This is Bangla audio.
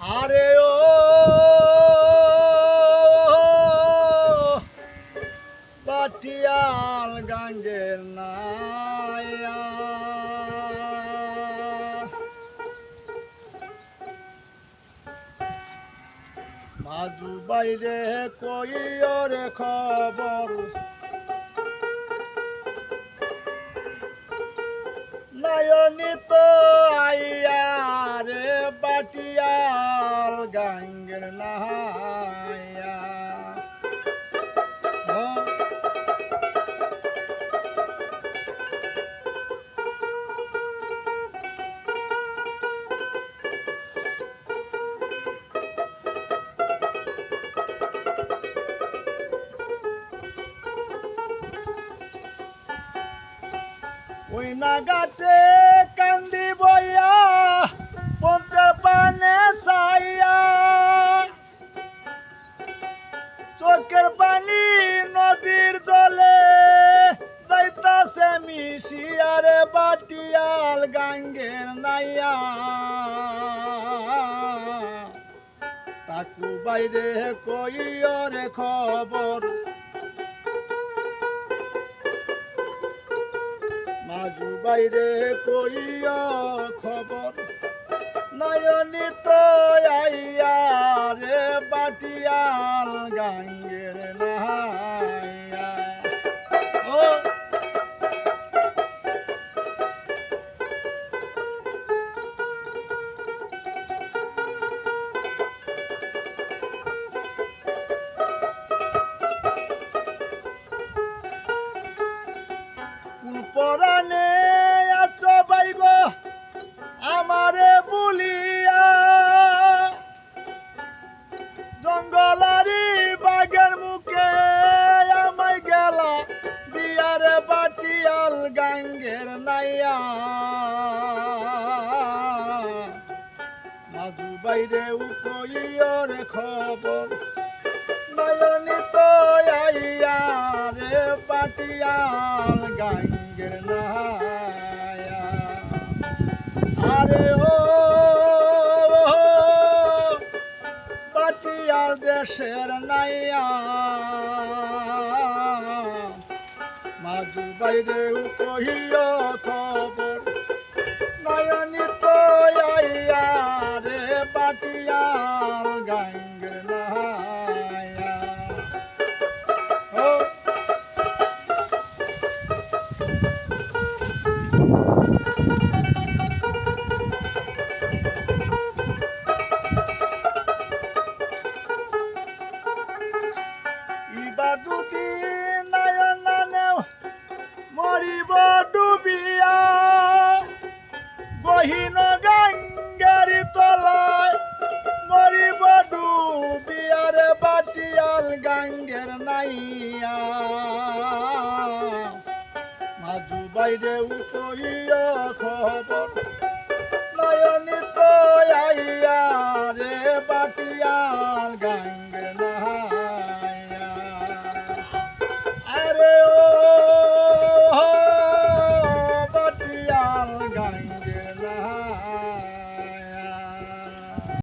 আরে ও পাটিয়াল গাঙ্গের নায়া। মাজু বাইরে কইরে খবর। নয়নিত আইয়া গাঙ্গের নাহাইয়া ও, ওই নাগাতে কান্দি বইয়া বাইরে কইরে খবর। মাজু বাইরে কইয়া খবর। নয়নিত আইয়া রে বাটিয়াল গাঙ্গের নাহাইয়া পরাণে আছো বাইগ, আমারে বলিয়া। জঙ্গলারি বাগের মুখে আমায় গেলা, বিয়ারে বাটিয়াল গাঙ্গের নাইয়া। মাজু বাইরে উপইয়র খবর, নয়নিত আইয়া রে পাটিয়াল দেশের নাইয়া মাজু বাইরে কহিল খবর গাঙ্গের নাইয়া। মাজু বাইরে উতইয়া খবর। নয়নিত আইয়া রে বাটিয়াল